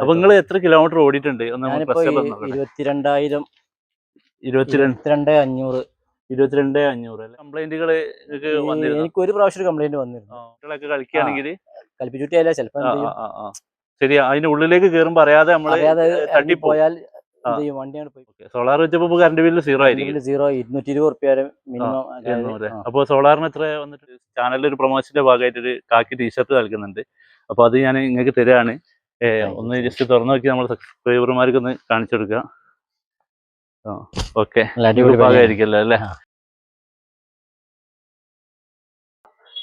അപ്പൊ നിങ്ങൾ എത്ര കിലോമീറ്റർ ഓടിയിട്ടുണ്ട്? നമ്മൾ. ഇരുപത്തിരണ്ടായിരം ഇരുപത്തിരണ്ട്. അഞ്ഞൂറ്. ഇരുപത്തിരണ്ട് അഞ്ഞൂറ് കംപ്ലൈന്റുകൾ എനിക്ക് ഒരു പ്രാവശ്യം കംപ്ലൈന്റ് വന്നിരുന്നു. കളിക്കുകയാണെങ്കിൽ കളിപ്പിച്ചുട്ടിയല്ല ചിലപ്പോ എന്ത് ചെയ്യും? ശരി അതിന്റെ ഉള്ളിലേക്ക് കയറുമ്പോ അറിയാതെ അറിയാതെ ഇറങ്ങി പോയാൽ സോളാർ വെച്ചപ്പോ കറണ്ട് ബില്ല് സീറോ ആയിരിക്കും. സീറോ ഇരുന്നൂറ്റി ഇരുപത് റുപ്യ മിനിമം അപ്പൊ സോളാറിന് എത്ര വന്നിട്ട്? ചാനലിൽ ഒരു പ്രൊമോഷന്റെ ഭാഗമായിട്ട് ഒരു കാക്കി ടീഷർട്ട് നൽകുന്നുണ്ട് അപ്പൊ അത് ഞാൻ നിങ്ങൾക്ക് തരാണ്. ഒന്ന് ജസ്റ്റ് തുറന്നു നോക്കി നമ്മൾ സബ്സ്ക്രൈബർമാർക്ക് ഒന്ന് കാണിച്ചു കൊടുക്കാം ഓക്കെ. ഭാഗമായിരിക്കല്ലോ അല്ലേ.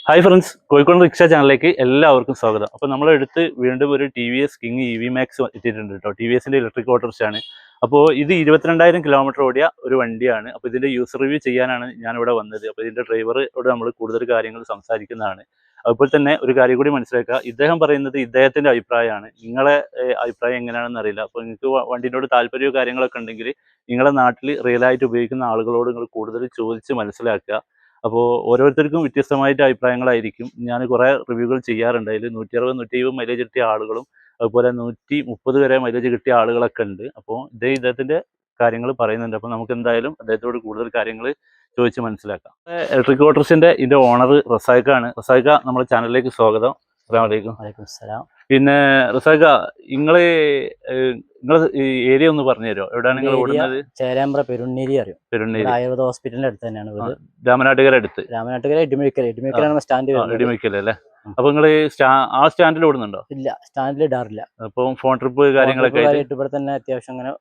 ഹായ് ഫ്രണ്ട്സ് കോഴിക്കോട് റിക്ഷ ചാനലിലേക്ക് എല്ലാവർക്കും സ്വാഗതം. അപ്പോൾ നമ്മളെടുത്ത് വീണ്ടും ഒരു T V S king E V Max എത്തിയിട്ടുണ്ട് കേട്ടോ. ടി വി എസിന്റെ ഇലക്ട്രിക് ഓട്ടോറിക്ഷ ആണ്. അപ്പോൾ ഇത് ഇരുപത്തിരണ്ടായിരം കിലോമീറ്റർ ഓടിയ ഒരു വണ്ടിയാണ്. അപ്പോൾ ഇതിന്റെ യൂസർ റിവ്യൂ ചെയ്യാനാണ് ഞാനിവിടെ ഇവിടെ വന്നത് അപ്പോൾ ഇതിന്റെ ഡ്രൈവറോട് നമ്മൾ കൂടുതൽ കാര്യങ്ങൾ സംസാരിക്കുന്നതാണ്. അതുപോലെ തന്നെ ഒരു കാര്യം കൂടി മനസ്സിലാക്കുക. ഇദ്ദേഹം പറയുന്നത് ഇദ്ദേഹത്തിന്റെ അഭിപ്രായമാണ്. നിങ്ങളെ അഭിപ്രായം എങ്ങനെയാണെന്ന് അറിയില്ല. അപ്പോൾ നിങ്ങൾക്ക് വണ്ടിനോട് താല്പര്യമോ കാര്യങ്ങളൊക്കെ ഉണ്ടെങ്കിൽ നിങ്ങളുടെ നാട്ടിൽ റിയൽ ആയിട്ട് ഉപയോഗിക്കുന്ന ആളുകളോട് നിങ്ങൾ കൂടുതൽ ചോദിച്ച് മനസ്സിലാക്കുക. അപ്പോൾ ഓരോരുത്തർക്കും വ്യത്യസ്തമായിട്ട് അഭിപ്രായങ്ങളായിരിക്കും. ഞാൻ കുറേ റിവ്യൂകൾ ചെയ്യാറുണ്ട്. അതിൽ നൂറ്റി അറുപത് നൂറ്റി എഴുപത് മൈലേജ് കിട്ടിയ ആളുകളും അതുപോലെ നൂറ്റി മുപ്പത് വരെ മൈലേജ് കിട്ടിയ ആളുകളൊക്കെ ഉണ്ട്. അപ്പോൾ ഇതേ ഇദ്ദേഹത്തിന്റെ കാര്യങ്ങൾ പറയുന്നുണ്ട്. അപ്പോൾ നമുക്ക് എന്തായാലും അദ്ദേഹത്തോട് കൂടുതൽ കാര്യങ്ങൾ ചോദിച്ച് മനസ്സിലാക്കാം. ഇലക്ട്രിക് ഓട്ടോറിക്ഷന്റെ ഇതിന്റെ ഓണർ റസാഖാണ് റസാഖ നമ്മുടെ ചാനലിലേക്ക് സ്വാഗതം. അസ്സാം പിന്നെ റസാഖ നിങ്ങൾ നിങ്ങൾ ഈ ഏരിയ ഒന്ന് പറഞ്ഞു തരുമോ എവിടെയാണ് നിങ്ങൾ ഓടുന്നത്? ചേരാമ്പ്ര പെരുണ്ണേരി അറിയും? പെരുണ്ണേരി. ആയുർവേദ ഹോസ്പിറ്റലിന്റെ അടുത്ത് തന്നെയാണ് വീട്. രാമനാട്ടുകര അടുത്ത്. രാമനാട്ടുകര ഇടിമിഴിക്കൽ ഇടിമിഴിക്കലാണ് സ്റ്റാൻഡ് ഇടിമിക്കൽ അല്ലേ? അപ്പൊ നിങ്ങൾ ആ സ്റ്റാൻഡിൽ ഓടുന്നുണ്ടോ? ഇല്ല സ്റ്റാൻഡിൽ ഇടാറില്ല. അപ്പം ഫോൺ ട്രിപ്പ് കാര്യങ്ങളൊക്കെ ഇവിടെ തന്നെ അത്യാവശ്യം അങ്ങനെ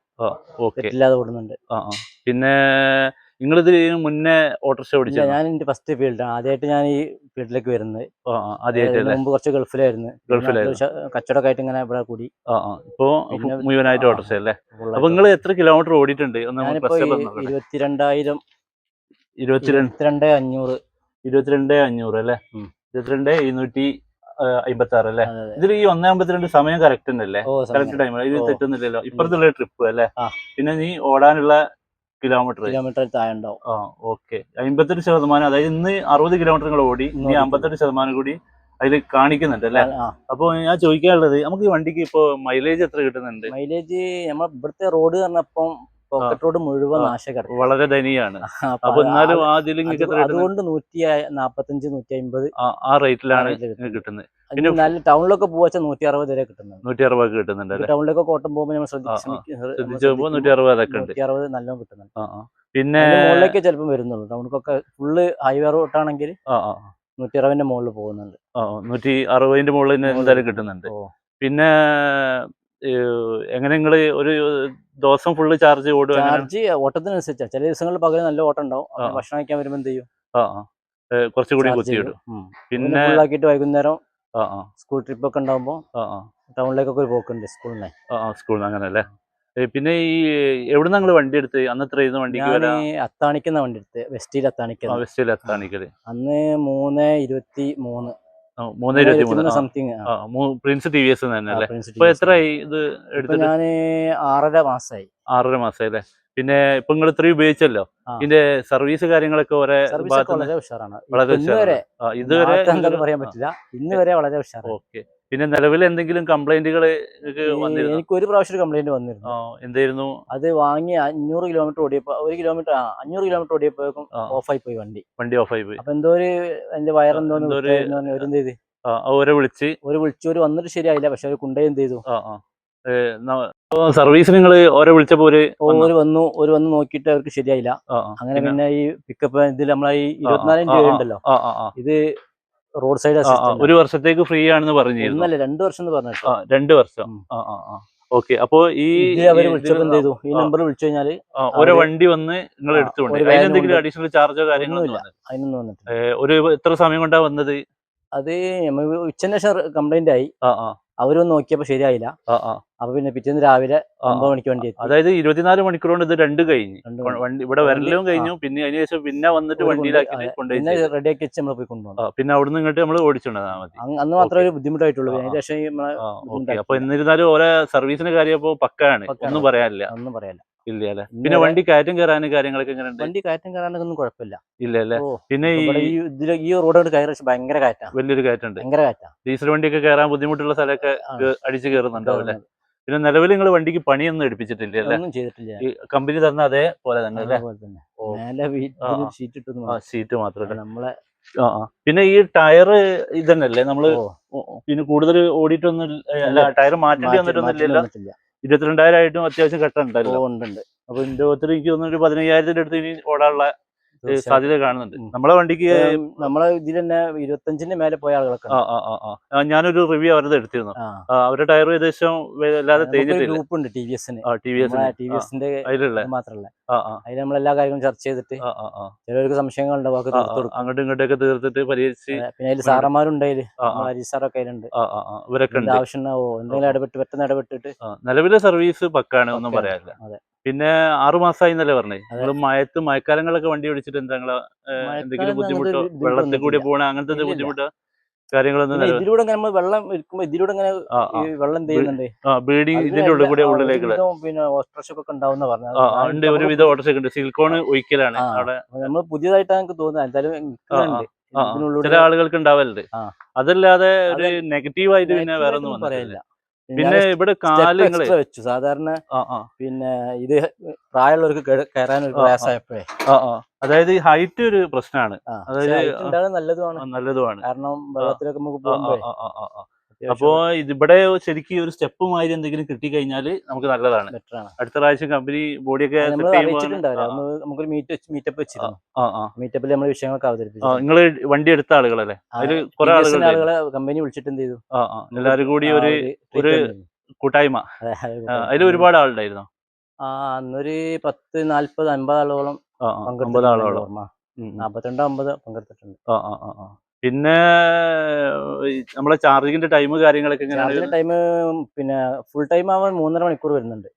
ഓടുന്നുണ്ട്. ആ പിന്നെ നിങ്ങളിത് മുന്നേ ഓട്ടോറിക്ഷ ഓടിച്ചു ഞാൻ എന്റെ ഫസ്റ്റ് ഫീൽഡാണ് ആദ്യമായിട്ട് ഞാൻ ഈ ഫീൽഡിലേക്ക് വരുന്നത്. മുമ്പ് കുറച്ച് ഗൾഫിലായിരുന്നു. ഗൾഫിലായിരുന്നു. കച്ചവടമൊക്കെ ആയിട്ട് ഇങ്ങനെ ഇവിടെ കൂടി. ഇപ്പോ മുഴുവനായിട്ട് ഓട്ടോറിക്ഷ അല്ലേ അപ്പൊ നിങ്ങൾ എത്ര കിലോമീറ്റർ ഓടിയിട്ടുണ്ട്? ഇരുപത്തിരണ്ടായിരം ഇരുപത്തിരണ്ട് അഞ്ഞൂറ്. ഇരുപത്തിരണ്ട് അഞ്ഞൂറ് അല്ലേ. ഇരുപത്തിരണ്ട് ഇരുന്നൂറ്റി അമ്പത്തി ആറ് അല്ലേ. ഇതിൽ ഈ ഒന്നേ അമ്പത്തിരണ്ട് സമയം കറക്റ്റ് ഉണ്ടല്ലേ കറക്റ്റ് ടൈം ഇത് തെറ്റൊന്നുമില്ലല്ലോ. തെറ്റുന്നില്ലല്ലോ ഇപ്പുറത്തുള്ള ട്രിപ്പ് അല്ലേ? പിന്നെ നീ ഓടാനുള്ള കിലോമീറ്റർ കിലോമീറ്റർ താഴെ ഉണ്ടാവും. ആ ഓക്കെ. അമ്പത്തെട്ട് ശതമാനം അതായത് ഇന്ന് അറുപത് കിലോമീറ്റർ നിങ്ങൾ ഓടി ഇനി. അമ്പത്തെട്ട് ശതമാനം കൂടി അതിൽ കാണിക്കുന്നുണ്ട് അല്ലെ? അപ്പൊ അപ്പോൾ ഞാൻ ചോദിക്കാനുള്ളത് നമുക്ക് ഈ വണ്ടിക്ക് ഇപ്പോ മൈലേജ് എത്ര കിട്ടുന്നുണ്ട്? മൈലേജ് നമ്മൾ ഇവിടുത്തെ റോഡ് പറഞ്ഞപ്പം പോക്കറ്റ് റോഡ് മുഴുവൻ നാശകടം വളരെ ധനിയാണ് അപ്പൊ എന്നാലും അത് ആ ഇതിൽ നിങ്ങൾക്ക് എത്ര കിട്ടുന്നത് അതുകൊണ്ട് നൂറ്റി നാപ്പത്തഞ്ച് നൂറ്റി അമ്പത് ആ- റേറ്റിലാണ് കിട്ടുന്നത്. പിന്നെ നല്ല ടൗണിലൊക്കെ പോവാച്ചാൽ നൂറ്റി അറുപത് വരെ കിട്ടുന്നത് നൂറ്റി അറുപത് കിട്ടുന്നുണ്ട് ടൗണിലൊക്കെ കോട്ടം പോകുമ്പോൾ നമ്മൾ. ശ്രദ്ധിച്ചു നൂറ്റി അറുപത് നൂറ്റി അറുപത് നല്ലോണം കിട്ടുന്നുണ്ട്. പിന്നെ മുകളിലേക്ക് ചിലപ്പോൾ വരുന്നുള്ളൂ. ടൗണിക്കൊക്കെ ഫുള്ള് ഹൈവേ റോട്ടാണെങ്കിൽ നൂറ്റി അറുപതിന്റെ മുകളിൽ പോകുന്നുണ്ട്. നൂറ്റി അറുപതിന്റെ മുകളിൽ എന്തായാലും കിട്ടുന്നുണ്ട്. പിന്നെ എങ്ങനെ നിങ്ങൾ ഒരു ദിവസം ഫുള്ള് ചാർജ് ഓടുക? ചാർജ് ഓട്ടത്തിനനുസരിച്ചാണ് ചില ദിവസങ്ങളിൽ പകരം നല്ല ഓട്ടം ഉണ്ടാവും. ഭക്ഷണം കഴിക്കാൻ വരുമ്പോൾ എന്ത് ചെയ്യും കുറച്ചുകൂടി കുത്തിയിടും. പിന്നെ ഫുള്ളാക്കിയിട്ട് വൈകുന്നേരം സ്കൂൾ ട്രിപ്പ് ഒക്കെ ഉണ്ടാകുമ്പോൾ ടൗണിലേക്കൊക്കെ ഒരു പോക്കുണ്ട് സ്കൂളിൽ സ്കൂളിൽ അങ്ങനെ അല്ലേ പിന്നെ ഈ എവിടെ നിങ്ങൾ വണ്ടി എടുത്ത്? അന്ന് എത്ര വണ്ടി വണ്ടിക്ക് അത്താണിക്കുന്ന വണ്ടി എടുത്ത്. വെസ്റ്റിൽ അത്താണിക്കുന്ന. വെസ്റ്റിൽ എത്താണിക്കൽ അന്ന് മൂന്ന് ഇരുപത്തി മൂന്ന് മൂന്ന് ഇരുപത്തി മൂന്ന്. Something prince T V S തന്നെ അല്ലേ? ഇപ്പൊ എത്രയായി ഇത് എടുത്തത്? ഞാൻ ആറര മാസമായി ആറര മാസമായി അല്ലേ? പിന്നെ ഇപ്പൊ നിങ്ങൾ ഇത്രയും ഉപയോഗിച്ചല്ലോ? ഇതിന്റെ സർവീസ് കാര്യങ്ങളൊക്കെ ഒരേ വളരെ ഉഷാറാണ്. ഇതുവരെ നാളത്തെ പറയാൻ പറ്റില്ല. ഇന്ന് വരെ വളരെ ഉഷാറാണ്. ഓക്കെ. പിന്നെ നിലവിൽ എന്തെങ്കിലും കംപ്ലൈന്റുകൾ എനിക്കൊരു എനിക്ക് ഒരു പ്രാവശ്യം കംപ്ലൈന്റ് വന്നിരുന്നു എന്തായിരുന്നു? അത് വാങ്ങി അഞ്ഞൂറ് കിലോമീറ്റർ ഓടിയപ്പോ ഒരു കിലോമീറ്റർ അഞ്ഞൂറ് കിലോമീറ്റർ ഓടിയപ്പോഴേക്കും ഓഫ് ഓഫായി പോയി വണ്ടി. വണ്ടി ഓഫ് ആയി പോയി അപ്പൊ എന്തോ ഒരു എന്റെ വയറെന്തോന്ന് എന്തോ ഒരു- വിളിച്ച്. ഒരു വിളിച്ച് ഒരു വന്നിട്ട് ശരിയായില്ല പക്ഷെ ഒരു കുണ്ടേ എന്ത് ചെയ്തു? സർവീസ് നിങ്ങൾ ഓരെ വിളിച്ചപ്പോ ഒരു വന്നോ? ഒരു വന്നു ഒരു വന്ന് നോക്കിയിട്ട് അവർക്ക് ശരിയായില്ല. അങ്ങനെ പിന്നെ- ഈ പിക്കപ്പ് ഇതിൽ നമ്മളെ ഈ ഇരുപത്തിനാലായിരം രൂപ ഉണ്ടല്ലോ. ഇത് റോഡ് സൈഡ് ഒരു വർഷത്തേക്ക് ഫ്രീ ആണെന്ന് പറഞ്ഞിരുന്നു. ഒന്നല്ല രണ്ടു വർഷം എന്ന് പറഞ്ഞു രണ്ടു വർഷം. ഓക്കെ അപ്പോ ഈ അവർ വിളിച്ചപ്പോ എന്ത് ചെയ്തു? ഈ നമ്പർ വിളിച്ചു കഴിഞ്ഞാൽ ഓരോ വണ്ടി വന്ന് നിങ്ങൾ എടുത്തുകൊണ്ട് അതിനെന്തെങ്കിലും അഡീഷണൽ ചാർജോ കാര്യങ്ങളോ ഇല്ല അതിനൊന്നും വന്നിട്ടില്ല. ഒരു എത്ര സമയം കൊണ്ടാ വന്നത്? അത് ഉച്ചന് കംപ്ലൈന്റ് ആയി. അവരൊന്ന് നോക്കിയപ്പോ ശരിയായില്ല. അപ്പൊ പിന്നെ പിറ്റേന്ന് രാവിലെ ഒമ്പത് മണിക്ക് വണ്ടി അതായത് ഇരുപത്തിനാല് മണിക്കൂർ കൊണ്ട് ഇത് രണ്ട് കഴിഞ്ഞു. വണ്ടി ഇവിടെ വരലും കഴിഞ്ഞു. പിന്നെ അതിന് ശേഷം പിന്നെ വന്നിട്ട് വണ്ടിയിലാക്കി റെഡി കൊണ്ടുപോയി റെഡിയാക്കി വെച്ച് നമ്മൾ പോയി കൊണ്ടുപോകും പിന്നെ അവിടുന്ന് ഇങ്ങോട്ട് നമ്മൾ ഓടിച്ചുണ്ടാ മതി. അന്ന് മാത്രമേ ഒരു ബുദ്ധിമുട്ടായിട്ടുള്ളൂ. അതിന് ശേഷം. അപ്പൊ എന്നിരുന്നാലും ഓരോ സർവീസിന്റെ കാര്യം ഇപ്പൊ പക്കാണ്. ഒന്നും പറയാനില്ല. ഒന്നും പറയാല്ല ഇല്ല അല്ലെ പിന്നെ വണ്ടി കയറ്റം കയറാനും കാര്യങ്ങളൊക്കെ എങ്ങനെ ഉണ്ട് വണ്ടി കയറ്റം കയറാനൊന്നും കുഴപ്പമില്ല. ഇല്ല അല്ലെ പിന്നെ ഈ റോഡ് കയറി ഭയങ്കര കയറ്റാ. വലിയൊരു കയറ്റുണ്ട് ഭയങ്കര കയറ്റാ. ഡീസൽ വണ്ടിയൊക്കെ കയറാൻ ബുദ്ധിമുട്ടുള്ള സ്ഥലമൊക്കെ അടിച്ചു കയറുന്നുണ്ടോ കയറുന്നുണ്ടാവും അല്ലെ പിന്നെ നിലവിൽ നിങ്ങൾ വണ്ടിക്ക് പണിയൊന്നും എടുപ്പിച്ചിട്ടില്ല ഒന്നും ചെയ്തിട്ടില്ല. കമ്പനി തന്ന അതേപോലെ തന്നെ. അല്ലേ സീറ്റ് മാത്രമല്ല? നമ്മളെ. പിന്നെ ഈ ടയർ ഇതന്നല്ലേ നമ്മൾ പിന്നെ കൂടുതൽ ഓടിയിട്ടൊന്നും ടയർ മാറ്റേണ്ടി മാറ്റി- വന്നിട്ടൊന്നും ഇല്ലല്ലോ. ഇരുപത്തിരണ്ടായിരം ആയിട്ടും അത്യാവശ്യം ഘട്ടം ഉണ്ടല്ലോ ഉണ്ട്. അപ്പൊ എന്റെ ഒത്തിരി എനിക്ക് തോന്നുന്നു ഒരു പതിനയ്യായിരത്തിന്റെ അടുത്ത് ഇനി ഓടാനുള്ള. സാധ്യത കാണുന്നുണ്ട്. നമ്മളെ വണ്ടിക്ക് നമ്മളെ ഇതിൽ തന്നെ ഇരുപത്തഞ്ചിന് മേലെ പോയ ആളുകളൊക്കെ ഞാനൊരു റിവ്യൂ അവരത് എടുത്തിരുന്നു അവരുടെ ടയർ ഏകദേശം വല്ലാതെ ഗ്രൂപ്പ് ഉണ്ട് ടി വി എസിന്. ടി വി എസിന്റെ മാത്രല്ല അതിൽ നമ്മൾ എല്ലാ കാര്യങ്ങളും ചർച്ച ചെയ്തിട്ട് ചിലർക്ക് തീർത്തു അങ്ങോട്ടും ഇങ്ങോട്ടൊക്കെ തീർത്തിട്ട് പരിഹരിച്ച് പിന്നെ അതിൽ സാറന്മാരുണ്ട് സാറൊക്കെ അതിലുണ്ട് ഇവരൊക്കെ ആവശ്യം ഉണ്ടാവോ എന്തെങ്കിലും ഇടപെട്ട് പെട്ടെന്ന് ഇടപെട്ടിട്ട് നിലവിലെ സർവീസ് പക്കാണ്. ഒന്നും. പറയാനില്ല. അതെ. പിന്നെ ആറു മാസമായി എന്നല്ലേ പറഞ്ഞേ? നിങ്ങൾ നിങ്ങൾ മയത്ത് മഴക്കാലങ്ങളൊക്കെ വണ്ടി ഓടിച്ചിട്ട് എന്താ നിങ്ങളെ എന്തെങ്കിലും ബുദ്ധിമുട്ടോ? വെള്ളത്തിൽ കൂടി പോണ അങ്ങനത്തെ. ബുദ്ധിമുട്ടോ? കാര്യങ്ങളൊന്നും ഇതിലൂടെ നമ്മൾ വെള്ളം ഇരിക്കുമ്പോ ഇതിലൂടെ ഇങ്ങനെ വെള്ളം ചെയ്യുന്നുണ്ട്? ബ്ലീഡിങ് ഇതിന്റെ ഉള്ളിൽ കൂടി പിന്നെ ഉണ്ടാവുന്ന പറഞ്ഞു ഒരുവിധ ഓട്ടോസ് ഉണ്ട്. സിലിക്കോൺ ഒഴിക്കലാണ് അവിടെ. നമ്മൾ പുതിയതായിട്ടാണ് എനിക്ക് തോന്നുന്നത്. എന്തായാലും ചില ആളുകൾക്ക് ഉണ്ടാവലുണ്ട്. അതല്ലാതെ ഒരു നെഗറ്റീവായിട്ട് നെഗറ്റീവ് ആയിട്ട് പിന്നെ വേറെ ഒന്നും പറയാനില്ല. പിന്നെ ഇവിടെ കാൽ നിങ്ങൾ എക്സ്ട്രാ വെച്ചു. സാധാരണ പിന്നെ ഇത് പ്രായമുള്ളവർക്ക് കയറാൻ ഒരു പ്രയാസമായപ്പോ. പ്രയാസമായപ്പോഴേ. അതായത് ഹൈറ്റ് ഒരു പ്രശ്നമാണ്. അതായത് നല്ലതുമാണ്. നല്ലതുമാണ്. കാരണം വെള്ളത്തിലൊക്കെ നമുക്ക് ആ, അപ്പോ ഇതിവിടെ ശരിക്കും ഒരു സ്റ്റെപ്പ് മാതിരി എന്തെങ്കിലും കിട്ടി കഴിഞ്ഞാൽ നമുക്ക് നല്ലതാണ്. അടുത്ത പ്രാവശ്യം കമ്പനി ബോഡിയൊക്കെ നമുക്കൊരു മീറ്റ് നമുക്കൊരു വെച്ചിരുന്നു. മീറ്റപ്പിൽ നമ്മൾ വിഷയങ്ങളൊക്കെ അവതരിപ്പിച്ചു. നിങ്ങൾ വണ്ടി എടുത്ത ആളുകളല്ലേ? അതിൽ കുറെ ആളുകളെ കമ്പനി വിളിച്ചിട്ട് എന്ത് ചെയ്തു? എല്ലാവരും കൂടി ഒരു ഒരു കൂട്ടായ്മ. അതെ, അതെ, അതിൽ ഒരുപാട് ആളുണ്ടായിരുന്നു? ആ അന്നൊരു പത്ത് നാല്പത് അമ്പത് ആളോളം അമ്പത് ആളോളം. നാപ്പത്തിരണ്ട് അമ്പത് പങ്കെടുത്തിട്ടുണ്ട്. ആ ആ ആ ആ. പിന്നെ നമ്മളെ ചാർജിങ്ങിന്റെ ടൈം കാര്യങ്ങളൊക്കെ എങ്ങനെയാണ് ടൈം പിന്നെ ഫുൾ ടൈം ആവാൻ മൂന്നര മണിക്കൂർ വരുന്നുണ്ട്.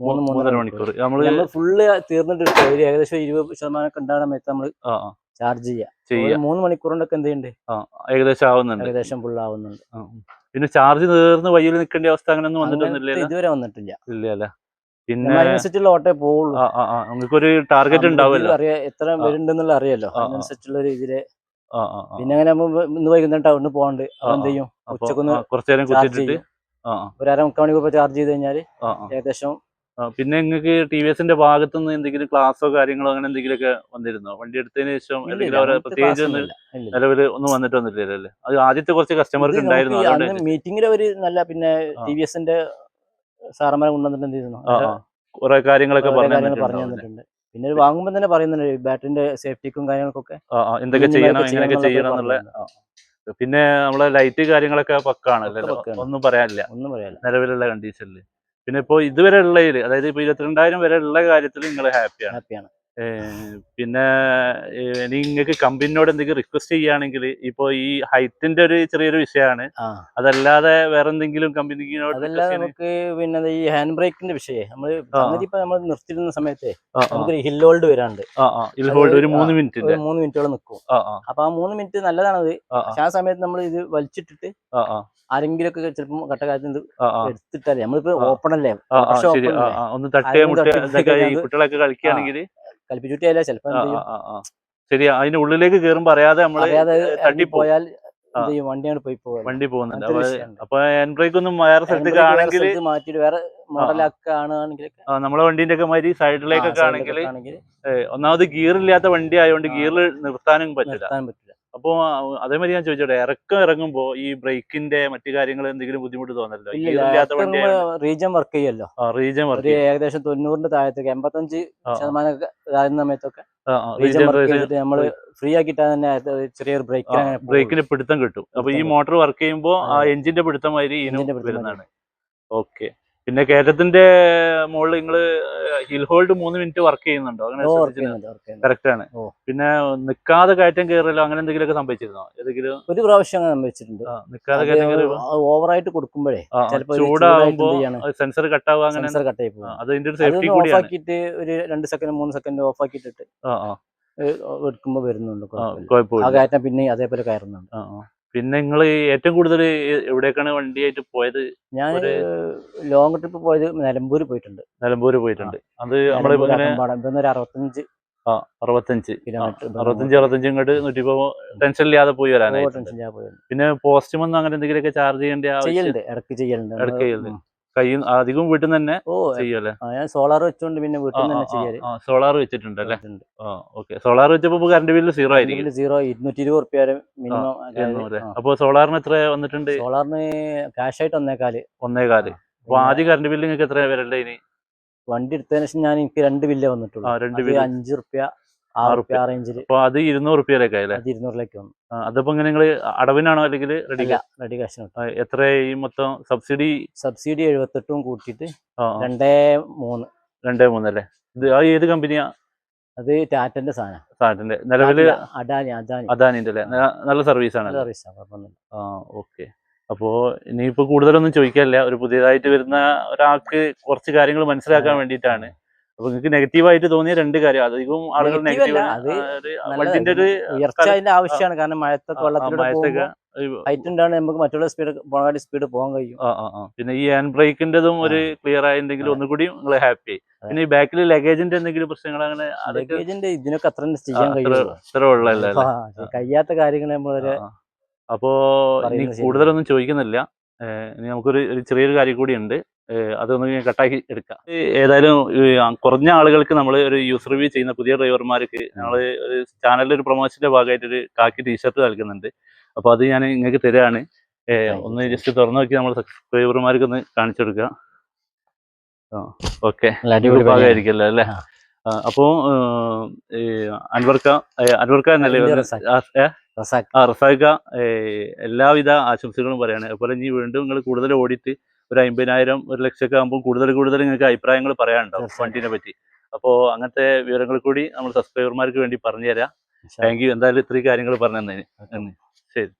മൂന്ന് മൂന്നര മണിക്കൂർ. നമ്മൾ ഫുള്ള് തീർന്നിട്ട്. ഒരു ഏകദേശം ഇരുപത് ശതമാനം ഒക്കെ ഉണ്ടാകുന്ന സമയത്ത് നമ്മൾ ചാർജ് ചെയ്യാം. മൂന്ന് മണിക്കൂർ കൊണ്ടൊക്കെ എന്ത് ചെയ്യണ്ട്? ഏകദേശം ആവുന്നുണ്ട്. ഏകദേശം ഫുൾ ആവുന്നുണ്ട്. പിന്നെ ചാർജ് തീർന്ന് വയ്യിൽ നിൽക്കേണ്ട അവസ്ഥ അങ്ങനെയൊന്നും ഒന്നും വന്നിട്ടൊന്നുമില്ല ഇതുവരെ വന്നിട്ടില്ല. ഇല്ല അല്ലേ പിന്നെ അതിനനുസരിച്ചുള്ള ഓട്ടേ പോവുള്ളൂ. ആ നമുക്കൊരു ടാർഗറ്റ് ഉണ്ടാവില്ല ഉണ്ടാവുമല്ലോ. അറിയാം എത്ര. വരുന്നുണ്ടെന്നുള്ള അറിയാലോ. അതിനനുസരിച്ചുള്ള ആ. പിന്നെ അങ്ങനെ ഇന്ന് വൈകുന്നേരം ടൗണിൽ പോകാണ്ട് എന്ത് ചെയ്യും? ഉച്ചക്കൊന്ന് ആ, കുറച്ച് നേരം ചാർജ് കുത്തിയിട്ടിട്ട്? ചെയ്യും. ആ ആ, ഒരു അര മുക്കാൽ മണിക്കൂർ ചാർജ് ചെയ്ത് ആ. ഏകദേശം പിന്നെ നിങ്ങൾക്ക് ടി വി എസിന്റെ ഭാഗത്തു നിന്ന് എന്തെങ്കിലും ക്ലാസ്സോ കാര്യങ്ങളോ അങ്ങനെ എന്തെങ്കിലുമൊക്കെ വന്നിരുന്നോ? വണ്ടി എടുത്തതിന് ശേഷം അല്ലെങ്കിൽ എന്തെങ്കിലും അവരെ പ്രത്യേകിച്ച്. നിലവിൽ ഒന്നും വന്നിട്ട് അല്ലേ? അത് ആദ്യത്തെ കുറച്ച് കസ്റ്റമർക്ക് ഉണ്ടായിരുന്നു മീറ്റിംഗിൽ അവർ നല്ല പിന്നെ. ടി വി എസിന്റെ സാറന്മാരെ കൊണ്ടുവന്നിട്ട് എന്ത് ചെയ്യുന്നു കുറെ കാര്യങ്ങളൊക്കെ പറഞ്ഞു തന്നിട്ടുണ്ട്. പിന്നെ ഇത് വാങ്ങുമ്പോൾ തന്നെ പറയുന്നുണ്ട് ബാറ്ററിന്റെ സേഫ്റ്റിക്കും കാര്യങ്ങൾക്കൊക്കെ എന്തൊക്കെ ചെയ്യണം എങ്ങനെയൊക്കെ ചെയ്യണം എന്നുള്ള പിന്നെ നമ്മളെ ലൈറ്റ് കാര്യങ്ങളൊക്കെ പക്കാണ് ഒന്നും പറയാനില്ല. ഒന്നും പറയാല്ല നിലവിലുള്ള കണ്ടീഷനിൽ പിന്നെ ഇപ്പോൾ ഇതുവരെ ഉള്ളതിൽ അതായത് ഇപ്പോൾ ഇരുപത്തിരണ്ടായിരം വരെ ഉള്ള കാര്യത്തിൽ നിങ്ങൾ ഹാപ്പിയാണ് ഹാപ്പിയാണ് പിന്നെ ഇനി നിങ്ങൾക്ക് കമ്പനിയോട് എന്തെങ്കിലും റിക്വസ്റ്റ് ചെയ്യുകയാണെങ്കിൽ ഇപ്പോ ഈ ഹൈറ്റിന്റെ ഒരു ചെറിയൊരു വിഷയമാണ് അതല്ലാതെ വേറെ എന്തെങ്കിലും കമ്പനിയോട് അതല്ലാതെ നമുക്ക് പിന്നെ ഈ ഹാൻഡ് ബ്രേക്കിന്റെ വിഷയം നമ്മൾ ഇപ്പൊ നമ്മൾ നിർത്തിയിരുന്ന സമയത്ത് നമുക്ക് ഹിൽ ഹോൾഡ് വരാണ്ട് ഹിൽ ഹോൾഡ് ഒരു മൂന്ന് മിനിറ്റ് മൂന്ന് മിനിറ്റോളം നിൽക്കും അപ്പൊ ആ മൂന്ന് മിനിറ്റ് നല്ലതാണത്. ആ ആ. പക്ഷെ ആ സമയത്ത് നമ്മൾ ഇത് വലിച്ചിട്ടിട്ട് ആരെങ്കിലും ഒക്കെ ചിലപ്പോൾ കട്ടക്കാലത്ത് ഇത് ആ ആ. എടുത്തിട്ടാലേ. നമ്മളിപ്പോ ഓപ്പൺ അല്ലേ? ഒന്ന് തട്ടിയ കുട്ടികളൊക്കെ കളിക്കുകയാണെങ്കിൽ കൽപ്പിച്ചുട്ടിയല്ല ചിലപ്പോ ആ എന്ത് ആ ചെയ്യും ആ ആ. ശരി അതിന്റെ ഉള്ളിലേക്ക് കയറും അറിയാതെ നമ്മൾ തട്ടിപ്പോയാൽ വണ്ടിയാണ് പോയി പോകുന്നത് വണ്ടി പോകുന്നുണ്ട്. അപ്പൊ ഹാൻഡ് ബ്രേക്ക് ഒന്നും വേറെ സ്ഥലത്തേക്ക് ആണെങ്കിൽ മാറ്റിയിട്ട് വേറെ നമ്മളെ വണ്ടിന്റെ ഒക്കെ മാതിരി സൈഡിലേക്കൊക്കെ ആണെങ്കിൽ ഒന്നാമത് ഗിയർ ഇല്ലാത്ത വണ്ടി ആയതുകൊണ്ട്. ഗിയറിൽ നിർത്താനും പറ്റില്ല. അപ്പോ അതേമാതിരി ഞാൻ ചോദിച്ചോട്ടെ ഇറക്കം ഇറങ്ങുമ്പോ ഈ ബ്രേക്കിന്റെ മറ്റു കാര്യങ്ങൾ എന്തെങ്കിലും ബുദ്ധിമുട്ട് തോന്നല്ലോ ഇല്ലാത്ത വർക്ക് ചെയ്യല്ലോ. റീജൻ വർക്ക് ഏകദേശം തൊണ്ണൂറിന്റെ താഴത്തേക്ക് എൺപത്തഞ്ച് ശതമാനം സമയത്തൊക്കെ റീജൻ നമ്മൾ ഫ്രീ ആക്കിട്ടാ തന്നെ ചെറിയൊരു ബ്രേക്ക് ബ്രേക്കിന്റെ ബ്രേക്കിന് പിടുത്തം കിട്ടും. അപ്പൊ ഈ മോട്ടോർ വർക്ക് ചെയ്യുമ്പോൾ ആ എഞ്ചിന്റെ പിടുത്തം മാതിരി വരുന്നതാണ്. ഓക്കെ. പിന്നെ കയറ്റത്തിന്റെ മുകളിൽ നിങ്ങൾ ഹിൽ ഹോൾഡ് മൂന്ന് മിനിറ്റ് വർക്ക് ചെയ്യുന്നുണ്ടോ? അങ്ങനെ കറക്റ്റ് ആണ്. ഓ. പിന്നെ നിക്കാതെ കയറ്റം കയറലോ അങ്ങനെ എന്തെങ്കിലുമൊക്കെ സംഭവിച്ചിരുന്നോ? ഏതെങ്കിലും ഒരു പ്രാവശ്യം അങ്ങനെ സംഭവിച്ചിട്ടുണ്ട്. ആ, നിക്കാതെ കയറ്റം ഓവറായിട്ട് കൊടുക്കുമ്പോഴേ ചൂടാകുമ്പോ? സെൻസർ കട്ടാവുക അങ്ങനെ സെൻസർ കട്ട് ആയി പോകും അത് ഇതിന്റെ ഒരു സേഫ്റ്റി ആക്കിയിട്ട് ഒരു രണ്ട് സെക്കൻഡ് മൂന്ന് സെക്കൻഡ് ഓഫ് ആക്കിയിട്ടിട്ട് എടുക്കുമ്പോ വരുന്നുണ്ട് ആ കയറ്റം പിന്നെ അതേപോലെ കയറുന്നുണ്ട്. പിന്നെ നിങ്ങൾ ഏറ്റവും കൂടുതൽ എവിടേക്കാണ് വണ്ടിയായിട്ട് പോയത്? ഞാൻ ലോങ് ട്രിപ്പ് പോയത് നിലമ്പൂർ പോയിട്ടുണ്ട്. നിലമ്പൂർ പോയിട്ടുണ്ട്. അത് നമ്മുടെ ഒരു അറുപത്തഞ്ച് ആ അറുപത്തഞ്ച്. അറുപത്തഞ്ച് അറുപത്തഞ്ച് ഇങ്ങോട്ട് നൂറ്റിപ്പോ ടെൻഷൻ ഇല്ലാതെ പോയി വരാനായിട്ട്. ടെൻഷൻ പോസ്റ്റ് പിന്നെ പോസ്റ്റുമെന്ന് അങ്ങനെ എന്തെങ്കിലുമൊക്കെ ചാർജ് ചെയ്യേണ്ട ആവശ്യം? ചെയ്യലുണ്ട്. ഇടയ്ക്ക് ചെയ്യലുണ്ട്. ഇടയ്ക്ക് ചെയ്യലുണ്ട്. കൈ അധികം വീട്ടിൽ നിന്ന് തന്നെ ഓ ചെയ്യുമല്ലേ ഞാൻ സോളാർ വെച്ചോണ്ട് പിന്നെ വീട്ടിൽ തന്നെ ചെയ്യാറ്. സോളാർ വെച്ചിട്ടുണ്ട് അല്ലേ? ഓക്കെ സോളാർ വെച്ചപ്പോ കറണ്ട് ബില്ല് സീറോ ആയിരിക്കും. സീറോ ഇരുന്നൂറ്റി ഇരുപത് റുപ്യ വരെ മിനിമം അപ്പൊ സോളാറിന് എത്ര വന്നിട്ടുണ്ട്? സോളാറിന് കാഷ് ആയിട്ട് ഒന്നേക്കാൽ ഒന്നേകാൽ. അപ്പൊ ആദ്യം കറണ്ട് ബില്ല് നിങ്ങൾക്ക് എത്ര വരണ്ടേ ഇനി? വണ്ടി എടുത്തതിന് ശേഷം ഞാൻ എനിക്ക് രണ്ട് ബില്ലേ വന്നിട്ടുള്ളൂ. അഞ്ച് റുപ്യ ആ റേഞ്ചിൽ അപ്പൊ അത് ഇരുന്നൂറ് റുപ്യയിലേക്ക് ആയല്ലേ? അത് ഇരുന്നൂറിലേക്ക് വന്നു. അതിപ്പോ ഇങ്ങനെ നിങ്ങൾ അടവിനാണോ അല്ലെങ്കിൽ റെഡി റെഡി കാശ് എത്ര ഈ മൊത്തം സബ്സിഡി? സബ്സിഡി എഴുപത്തെട്ടും കൂട്ടിയിട്ട് രണ്ടേ മൂന്ന്. രണ്ടേ മൂന്ന് അല്ലേ? ഇത് ആ ഏത് കമ്പനിയാ? അത് ടാറ്റന്റെ സാധനം. സാധനത്തിന്റെ നിലവിൽ അഡാനി അദാനി അദാനിന്റെ അല്ലേ? നല്ല സർവീസ് ആണ് സർവീസാണ് കുഴപ്പമൊന്നുമില്ല. ആ ഓക്കെ അപ്പോ ഇനിയിപ്പോ കൂടുതലൊന്നും ചോദിക്കാനില്ല. ഒരു പുതിയതായിട്ട് വരുന്ന ഒരാൾക്ക് കുറച്ച് കാര്യങ്ങൾ മനസ്സിലാക്കാൻ വേണ്ടിട്ടാണ് വേണ്ടിയിട്ടാണ്. അപ്പൊ നിങ്ങൾക്ക് നെഗറ്റീവായിട്ട് തോന്നിയ രണ്ട് കാര്യം. അധികവും ആളുകൾ നെഗറ്റീവ് വണ്ടിന്റെ ഒരു ഉയർച്ച അതിന്റെ ആവശ്യമാണ്. കാരണം മഴത്തൊക്കെ വെള്ളത്തിലൂടെ ഹൈറ്റ് ഉണ്ടാണ് നമുക്ക് മറ്റുള്ള സ്പീഡ് പോകാൻ സ്പീഡ് പോകാൻ കഴിയും. പിന്നെ ഈ ഹാൻഡ് ബ്രേക്കിന്റെതും ഒരു ക്ലിയർ ആയിട്ടുണ്ടെങ്കിൽ. ഒന്നുകൂടി നിങ്ങൾ ഹാപ്പി പിന്നെ ഈ ബാക്കിൽ ലഗേജിന്റെ എന്തെങ്കിലും പ്രശ്നങ്ങൾ അങ്ങനെ ലഗേജിന്റെ ഇതിനൊക്കെ അത്ര ചെയ്യാൻ ഉള്ളല്ലേ കഴിയാത്ത കാര്യങ്ങൾ ആ. അപ്പോ ഇനി കൂടുതലൊന്നും ചോദിക്കുന്നില്ല. ഇനി നമുക്കൊരു ചെറിയൊരു കാര്യം കൂടി ഉണ്ട്. അതൊന്ന് ഞാൻ കട്ടാക്കി എടുക്കാം. ഏതായാലും കുറഞ്ഞ ആളുകൾക്ക് നമ്മൾ ഒരു യൂസ് റിവ്യൂ ചെയ്യുന്ന പുതിയ ഡ്രൈവർമാർക്ക് ഞങ്ങൾ ഒരു ചാനലിൽ ഒരു പ്രൊമോഷന്റെ ഭാഗമായിട്ട് ഒരു കാക്കി ടീഷർട്ട് നൽകുന്നുണ്ട്. അപ്പോൾ അത് ഞാൻ നിങ്ങൾക്ക് തരാണ്. ഒന്ന് ജസ്റ്റ് തുറന്നു നോക്കി നമ്മൾ സബ്സ്ക്രൈബർമാർക്ക് ഒന്ന് കാണിച്ചു കൊടുക്കുക ഓക്കെ. ഭാഗമായിരിക്കല്ലോ അല്ലേ? അപ്പോ അൻവർക്ക അൻവർക്ക എന്നല്ലേ റസാക്ക എല്ലാവിധ ആശംസകളും പറയാണ്. അതുപോലെ ഇനി വീണ്ടും നിങ്ങൾ കൂടുതൽ ഓടിയിട്ട് ഒരു അമ്പതിനായിരം ഒരു ലക്ഷമൊക്കെ ആകുമ്പോൾ കൂടുതൽ കൂടുതൽ നിങ്ങൾക്ക് അഭിപ്രായങ്ങൾ പറയാനുണ്ടാവും ഫണ്ടിനെ വണ്ടിനെ പറ്റി. അപ്പോൾ അങ്ങനത്തെ വിവരങ്ങൾ കൂടി നമ്മൾ സബ്സ്ക്രൈബർമാർക്ക് വേണ്ടി പറഞ്ഞുതരാം. താങ്ക് യു എന്തായാലും ഇത്രയും കാര്യങ്ങൾ പറഞ്ഞു തന്നതിന് ശരി.